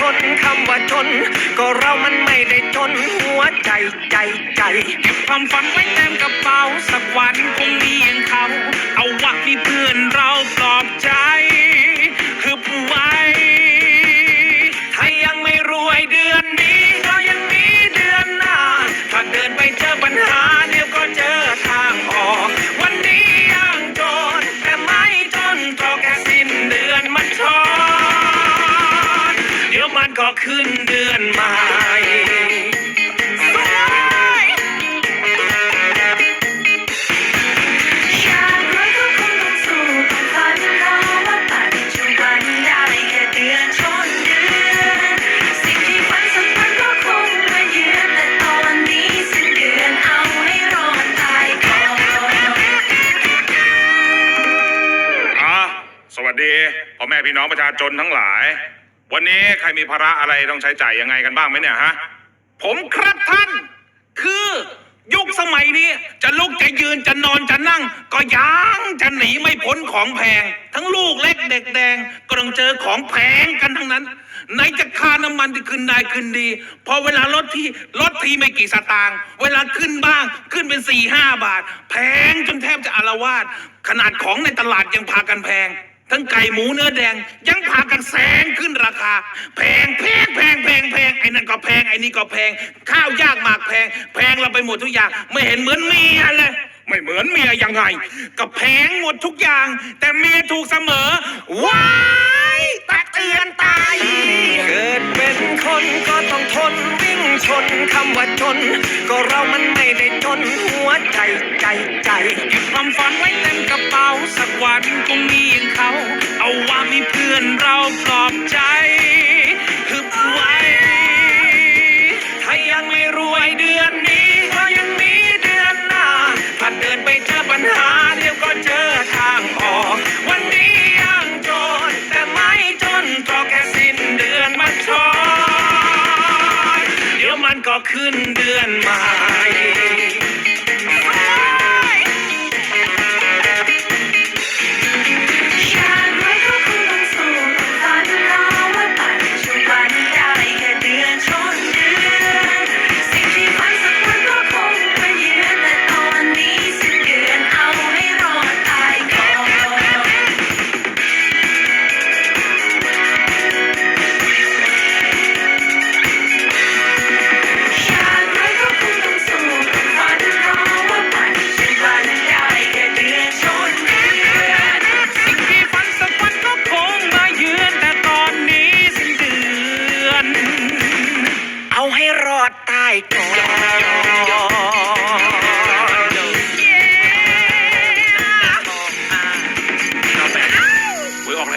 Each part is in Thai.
ชนคำว่าจนก็เรามันไม่ได้จนหัวใจใจใจเก็บความฝันไว้เต็มกระเป๋าสักวันคงมีอย่างเขา เอาว่ามีเพื่อนเราปลอบใจฮึบไว้ถ้ายังไม่รวยเดือนนี้ก็ยังมีเดือนหน้าถ้าเดินไปเจอปัญหา ขึ้นเดือนใหม่ชาติร้ก็คงต้องสู้กับฝันรอว่าปัจจุบันได้แค่เดือนชนเดือนสิ่งที่ฝันสักวันก็คงมาเยืนแต่ตอนนี้สิ้นเดือนเอาให้รอดตายก่อนอะสวัสดีพ่อแม่พี่น้องประชาชนทั้งหลาย วันนี้ใครมีภาระอะไรต้องใช้จ่ายยังไงกันบ้างไหมเนี่ยฮะ ผมครับท่าน คือยุคสมัยนี้ จะลุกจะยืนจะนอนจะนั่ง ก็ยังจะหนีไม่พ้นของแพง ทั้งลูกเล็กเด็กแดงก็ต้องเจอของแพงกันทั้งนั้นไหนจะค่าน้ำมันที่ขึ้นได้ขึ้นดี พอเวลาลดที่ลดทีไม่กี่สตางค์เวลาขึ้นบ้างขึ้นเป็นสี่ห้าบาท แพงจนแทบจะอารวาสขนาดของในตลาดยังพากันแพง ทั้งไก่หมูเนื้อแดง ยังพากันแซงขึ้นราคา แพงแพงแพงแพงแพงไอ้นั่นก็แพงไอ้นี่ก็แพง ข้าวยากหมากแพง แพงเราไปหมดทุกอย่าง ไม่เห็นเหมือนเมียเลยไม่เหมือนเมียยังไงก็แพงหมดทุกอย่าง แต่เมียถูกเสมอว้ายตักเตือนตายเกิดเป็นคนก็ต้องทน ชนคำว่าจน ก็เรามันไม่ได้จนหัวใจใจใจเก็บความฝันไว้เต็มกระเป๋าสักวันคงมีอย่างเขา เอาว่ามีเพื่อนเราปลอบใจ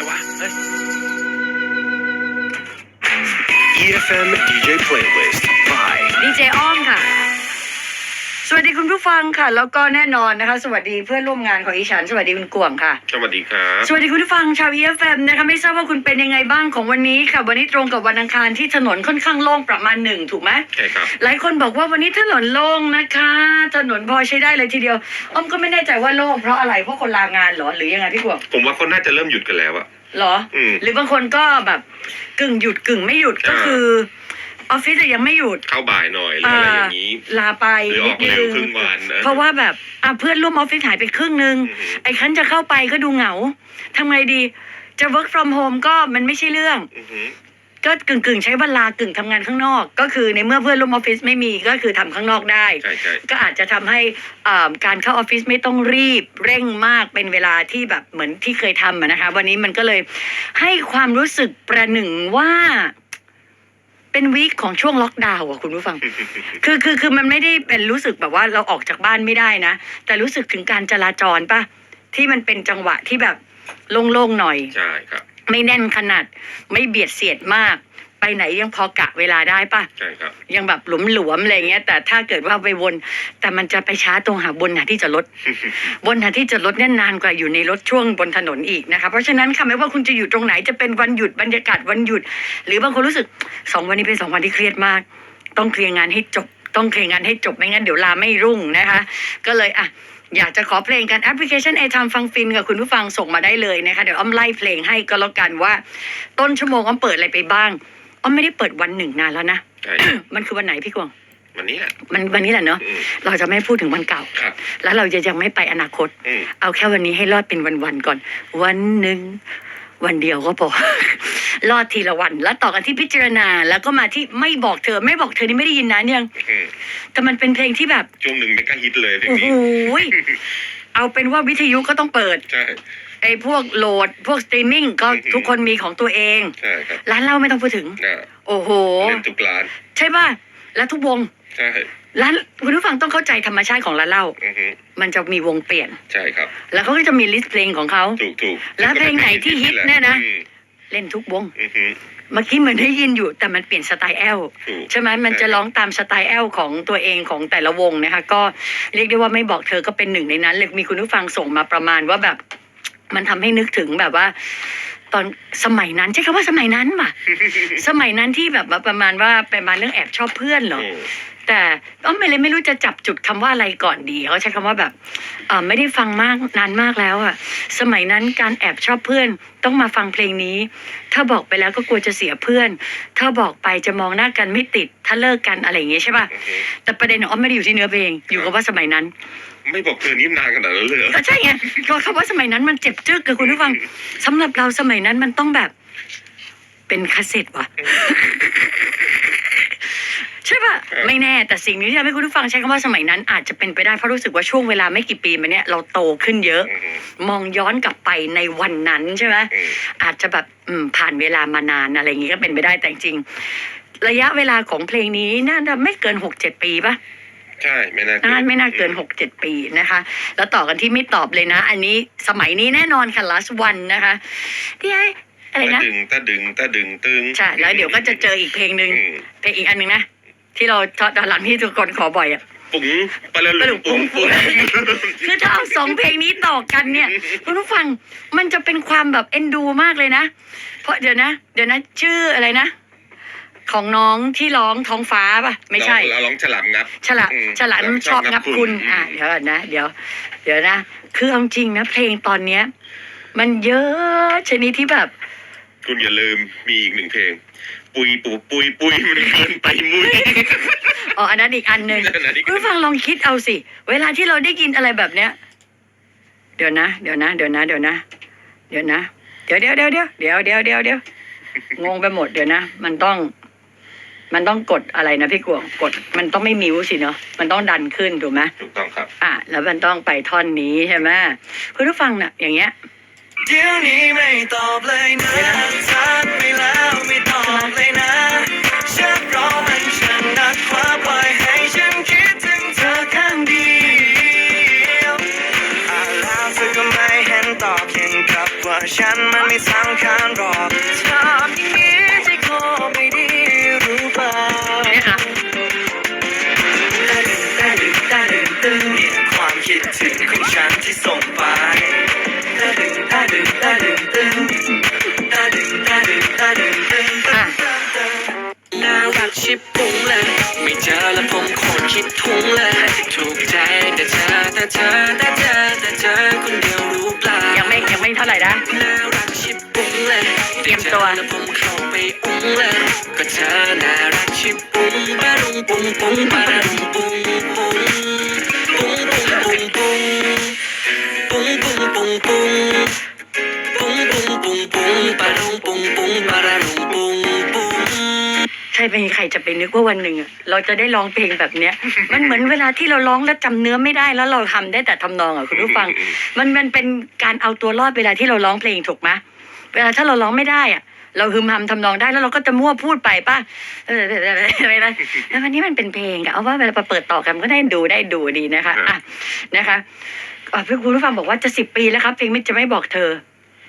วยออกอะไรวะเฮ้ย EFM DJ Playlist by ดีเจอ้อมค่ะ สวัสดีคุณผู้ฟังค่ะ แล้วก็แน่นอนนะคะ สวัสดีเพื่อนร่วมงานของอีฉัน สวัสดีคุณกวงค่ะ สวัสดีครับสวัสดีคุณผู้ฟังชาว EFM นะคะไม่ทราบว่าคุณเป็นยังไงบ้างของวันนี้ค่ะ วันนี้ตรงกับวันอังคารที่ถนนค่อนข้างโล่งประมาณหนึ่งถูกไหมใช่ครับ หลายคนบอกว่าวันนี้ถนนโล่งนะคะ ถนนพอใช้ได้เลยทีเดียวอ้อมก็ไม่แน่ใจว่าโล่งเพราะอะไรเพราะคนลางานเหรอหรือยังไงพี่กวงผมว่าเขาน่าจะเริ่มหยุดกันแล้วอะเหรอ อืมหรือบางคนก็แบบกึ่งหยุดกึ่งไม่หยุดก็อ่า คือ ออฟฟิศอะยังไม่หยุด เข้าบ่ายหน่อยหรืออะไรอย่างนี้ ลาไปหรืออนิอดกเร็นึวงครึ่งวันนะเพราะว่าแบบอะเพื่อนร่วมออฟฟิศหายไปครึ่งนึงอือหือไอ้คันจะเข้าไปก็ดูเหงาทำไงดี จะ work from home ก็มันไม่ใช่เรื่อง อือหือก็กึ่งกึ่งๆใช้เวลากึ่งทำงานข้างนอก ก็คือในเมื่อเพื่อนร่วมออฟฟิศไม่มีก็คือทำข้างนอกได้ ใช่ใช่ ก็อาจจะทำให้อ่าการเข้าออฟฟิศไม่ต้องรีบเร่งมากเป็นเวลาที่แบบเหมือนที่เคยทำอะนะคะ วันนี้มันก็เลยให้ความรู้สึกประหนึ่งว่า เป็นวีคของช่วงล็อกดาวน์อะคุณผู้ฟัง คือคือคือมันไม่ได้เป็นรู้สึกแบบว่าเราออกจากบ้านไม่ได้นะ แต่รู้สึกถึงการจราจรปะที่มันเป็นจังหวะที่แบบโล่งๆหน่อย ใช่ครับ ไม่แน่นขนาด ไม่เบียดเสียดมาก ไปไหนยังพอกะเวลาได้ปะใช่ครับ ยังแบบหลวมๆอะไรเงี้ยแต่ถ้าเกิดว่าไปวน แต่มันจะไปช้าตรงหาบนหาที่จะลด บนหาที่จะลดเนี่ยนานกว่าอยู่ในรถช่วงบนถนนอีกนะคะเพราะฉะนั้นค่ะไม่ว่าคุณจะอยู่ตรงไหนจะเป็นวันหยุดบรรยากาศวันหยุด หรือบางคนรู้สึกสองวันนี้เป็นสองวันที่เครียดมาก ต้องเคลียร์งานให้จบ ต้องเคลียร์งานให้จบไม่งั้นเดี๋ยวลาไม่รุ่งนะคะ ก็เลยอะอยากจะขอเพลงกันแอปพลิเคชันไอทามฟังฟินกับคุณผู้ฟังส่งมาได้เลยนะคะ เดี๋ยวอ้อมไล่เพลงให้ก็แล้วกันว่า ต้นชั่วโมงอ้อมเปิดอะไรไปบ้าง อ้อมไม่ได้เปิดวันหนึ่งนานแล้วนะ ใช่ มันคือวันไหนพี่กวางวันนี้แหละมันวันนี้แหละเนาะอืมเราจะไม่พูดถึงวันเก่า ครับ แล้วเราจะยังไม่ไปอนาคต อืมเอาแค่วันนี้ให้รอดเป็นวันๆก่อน วันหนึ่งวันเดียวก็พอ รอดทีละวัน แล้วต่อกันที่พิจารณา แล้วก็มาที่ไม่บอกเธอ ไม่บอกเธอนี่ไม่ได้ยินนะเนี่ยงอืมแต่มันเป็นเพลงที่แบบช่วงหนึ่งไม่กล้าฮิตเลยเพลงโอ้โหนี้ยเอาเป็นว่าวิทยุก็ต้องเปิด ใช่ ไอ้พวกโหลดพวกสตรีมมิ่งก็อือหือ ทุกคนมีของตัวเอง ใช่ครับร้านเหล้าไม่ต้องพูดถึงอ่าโอ้โห เล่นทุกร้านใช่ป่ะ แล้วทุกวง ใช่ร้านคุณผู้ฟังต้องเข้าใจธรรมชาติของร้านเหล้า อือฮึมันจะมีวงเปลี่ยน ใช่ครับ แล้วเขาก็จะมีลิสต์เพลงของเขา ถูกถูกแล้วเพลงไหนที่ฮิตเนี่ยนะ อืมเล่นทุกวง อือฮึเมื่อกี้เหมือนได้ยินอยู่แต่มันเปลี่ยนสไตล์แอล ถูก ใช่ไหมมันจะร้องตามสไตล์แอลของตัวเองของแต่ละวงนะคะ ก็เรียกได้ว่าไม่บอกเธอก็เป็นหนึ่งในนั้นเลยมีคุณผู้ฟังส่งมาประมาณว่าแบบ มันทำให้นึกถึงแบบว่า ตอนสมัยนั้นใช่คำว่าสมัยนั้นป่ะ สมัยนั้นที่แบบว่าประมาณว่าเป็นมาเรื่องแอบชอบเพื่อนเหรออืมแต่ก็ไม่เลยไม่รู้จะจับจุดคำว่าอะไรก่อนดีเขาใช้คำว่าแบบเอ่อไม่ได้ฟังมากนานมากแล้วอะสมัยนั้นการแอบชอบเพื่อนต้องมาฟังเพลงนี้ ถ้าบอกไปแล้วก็กลัวจะเสียเพื่อน ถ้าบอกไปจะมองหน้ากันไม่ติด ถ้าเลิกกันอะไรอย่างเงี้ยใช่ป่ะอือฮึแต่ประเด็นของอ้อมไม่ได้อยู่ที่เนื้อเพลงอยู่กับว่าสมัยนั้น ไม่บอกเธอนี่นานขนาดนั้นเลยเหรอก็ใช่ไงก็คำว่าสมัยนั้นมันเจ็บจึกกับคุณผู้ฟังสำหรับเราสมัยนั้นมันต้องแบบ เป็นคาสเซ็ตว่ะ ใช่ปะไม่แน่ แต่สิ่งนี้ที่ทำให้คุณผู้ฟังใช้คำว่าสมัยนั้นอาจจะเป็นไปได้เพราะรู้สึกว่าช่วงเวลาไม่กี่ปีมาเนี้ยเราโตขึ้นเยอะอือฮึมองย้อนกลับไปในวันนั้นใช่ไหมอืมอาจจะแบบอืมผ่านเวลามานานอะไรอย่างงี้ก็เป็นไปได้แต่จริงๆระยะเวลาของเพลงนี้น่าจะไม่เกินหกเจ็ดปีปะ ใช่ไม่น่าเกิน่าไม่น่าเกินหกเจ็ดปีนะคะ แล้วต่อกันที่ไม่ตอบเลยนะ อันนี้สมัยนี้แน่นอนค่ะ last one นะคะที่ไอ้อะไรตานะดึงตาดึงตาดึงตึงใช่แล้วเดี๋ยวก็จะเจออีกเพลงหนึ่งอืมเพลงอีกอันหนึ่งนะ ที่เราตอนหลังที่ทุกคนขอบ่อยอะปุ๋งปลาลุงปุ๋งปุ๋งคือถ้าเอาสองเพลงนี้ต่อกันเนี่ยคุณผู้ฟังมันจะเป็นความแบบเอ็นดูมากเลยนะ เพราะเดี๋ยวนะ เดี๋ยวนะ ชื่ออะไรนะ ของน้องที่ร้องท้องฟ้าป่ะ ไม่ใช่เราร้องฉลามงับ ฉลาดอืมฉลาดชอบงับคุณอะเดี๋ยวก่อนนะ เดี๋ยว เดี๋ยวนะ คือเอาจริงนะเพลงตอนเนี้ย มันเยอะชนิดที่แบบ คุณอย่าลืมมีอีกหนึ่งเพลง ปุยปูปุยปุยมันเกินไปมุย อ๋ออันนั้นอีกอันหนึ่งอันนั้นอีกอันคุณผู้ฟังลองคิดเอาสิ เวลาที่เราได้ยินอะไรแบบเนี้ย เดี๋ยวนะ เดี๋ยวนะ เดี๋ยวนะ เดี๋ยวนะ เดี๋ยวนะ เดี๋ยวเดี๋ยวเดี๋ยวเดี๋ยวเดี๋ยวเดี๋ยวเดี๋ยวเดี๋ยวงงไปหมดเดี๋ยวนะ มันต้อง มันต้องกดอะไรนะพี่กวงกด มันต้องไม่มิวสิเนาะมันต้องดันขึ้นถูกไหมถูกต้องครับ อะแล้วมันต้องไปท่อนนี้ใช่ไหมคุณผู้ฟังน่ะ อย่างเงี้ยเดี๋ยวนี้ไม่ตอบเลยนะทักไปแล้วไม่ตอบเลยนะฉันรอมันฉันนักกว่าปล่อยให้ฉันคิดถึงเธอข้างเดียวอ่านแล้วเธอก็ไม่เห็นตอบยังกับว่าฉันมันไม่สำคัญหรอก น่ารักชิบปุ้งเลยไม่เจอแล้วผมโคตรคิดทุ้งเลยถูกใจแต่เธอแต่เธอแต่เธอแต่เธอคนเดียวรู้เปล่ายังไม่ยังไม่เท่าไหร่นะน่ารักชิบปุ้งเลยเตรียมตัวแล้วผมเข้าไปอุ้งเลยก็เธอน่ารักชิบปุ้งบารุงปุ้งปุ้งบารุงปุ้ง ใช่เป็นใครจะไปนึกว่าวันหนึ่งอะเราจะได้ร้องเพลงแบบเนี้ย มันเหมือนเวลาที่เราร้องแล้วจำเนื้อไม่ได้แล้วเราทำได้แต่ทำนองอะคุณผู้ฟัง มันมันเป็นการเอาตัวรอดเวลาที่เราร้องเพลงถูกไหมเวลาถ้าเราร้องไม่ได้อะเราฮึมหำทำนองได้แล้วเราก็จะมั่วพูดไปป่ะเอออะไรนะแล้ววันนี้มันเป็นเพลงอะเอาว่าเวลาเปิดต่อกันก็ได้ดูได้ดูดีนะคะอะนะคะอะพี่คุณผู้ฟังบอกว่าจะสิบปีแล้วครับเพลงไม่จะไม่บอกเธอ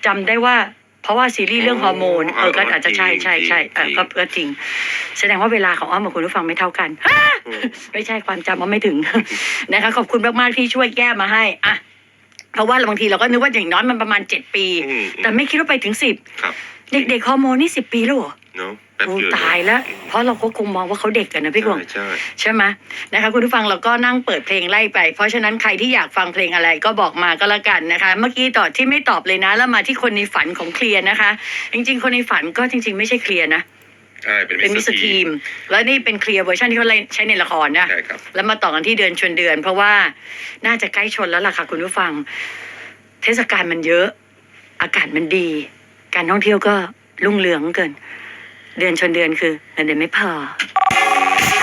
จำได้ว่า เพราะว่าซีรีส์เรื่องฮอร์โมนเออก็อาจจะใช่ใช่ใช่เออก็ก็จริง แสดงว่าเวลาของอ้อมกับคุณผู้ฟังไม่เท่ากันไม่ใช่ความจำอ้อมไม่ถึงนะคะขอบคุณมากๆที่ช่วยแก้มาให้อะเพราะว่าบางทีเราก็นึกว่าอย่างน้อยมันประมาณเจ็ดปี อืม แต่ไม่คิดว่าไปถึงสิบครับเด็กๆฮอร์โมนนี่สิบปีแล้วเหรอ เนาะ แป๊บโอ้เดียวตายแล้ว เพราะเราก็คงมองว่าเขาเด็กกันนะพี่กวงใช่ใช่ ใช่ไหมนะคะคุณผู้ฟังเราก็นั่งเปิดเพลงไล่ไป เพราะฉะนั้นใครที่อยากฟังเพลงอะไรก็บอกมาก็แล้วกันนะคะ เมื่อกี้ต่อที่ไม่ตอบเลยนะ แล้วมาที่คนในฝันของเคลียร์นะคะ จริง ๆ คนในฝันก็จริง ๆ ไม่ใช่เคลียร์นะ ใช่เป็นเป็นมิสเตอร์ทีม แล้วนี่เป็นเคลียร์เวอร์ชันที่เขาเล่นใช้ในละครนะใช่ครับ แล้วมาต่อกันที่เดือนชนเดือน เพราะว่าน่าจะใกล้ชนแล้วล่ะค่ะคุณผู้ฟัง เทศกาลมันเยอะ อากาศมันดี การท่องเที่ยวก็รุ่งเรืองเกิน เดือนชนเดือนคือเงินเดือนไม่พอ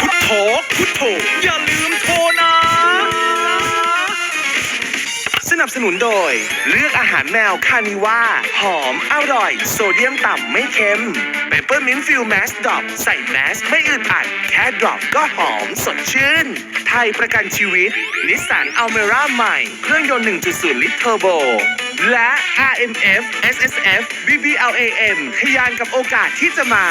พุทโธพุทโธอย่าลืมโทรนะ สนับสนุนโดย เลือกอาหารแมวคานิว่าหอม อร่อย โซเดียมต่ำไม่เค็มเปเปอร์มินฟิลแมสดรอปใส่แมสไม่อึดอัด แค่ดรอปก็หอมสดชื่น ไทยประกันชีวิต นิสสันอัลเมร่าใหม่ เครื่องยนต์ 1.0 ลิตรเทอร์โบ และ RMF SSF BBLAM ทยานกับโอกาสที่จะมา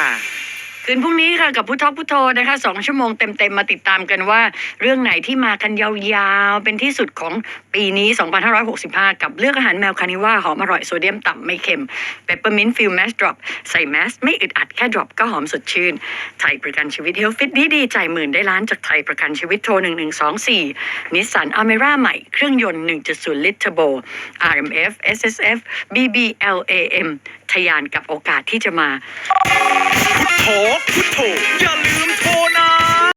คืนพรุ่งนี้ค่ะกับพุทธพุทโธนะคะสองชั่วโมงเต็มๆมาติดตามกันว่า เรื่องไหนที่มากันยาวๆ เป็นที่สุดของปีนี้ 2565 กับเลือกอาหารแมวคานิว่าหอมอร่อยโซเดียมต่ำไม่เค็มเปปเปอร์มินต์ฟิลแมสดรอปใส่แมสไม่อึดอัดแค่ดรอปก็หอมสดชื่น ไทยประกันชีวิตเฮลฟิตดีดีจ่ายหมื่นได้ล้านจากไทยประกันชีวิตโทร 1124นิสสันอเมร่าใหม่เครื่องยนต์ 1.0 ลิตรเทอร์โบ RMF SSF BBLAM ทยานกับโอกาสที่จะมา พุทโธพุทโธอย่าลืมโทร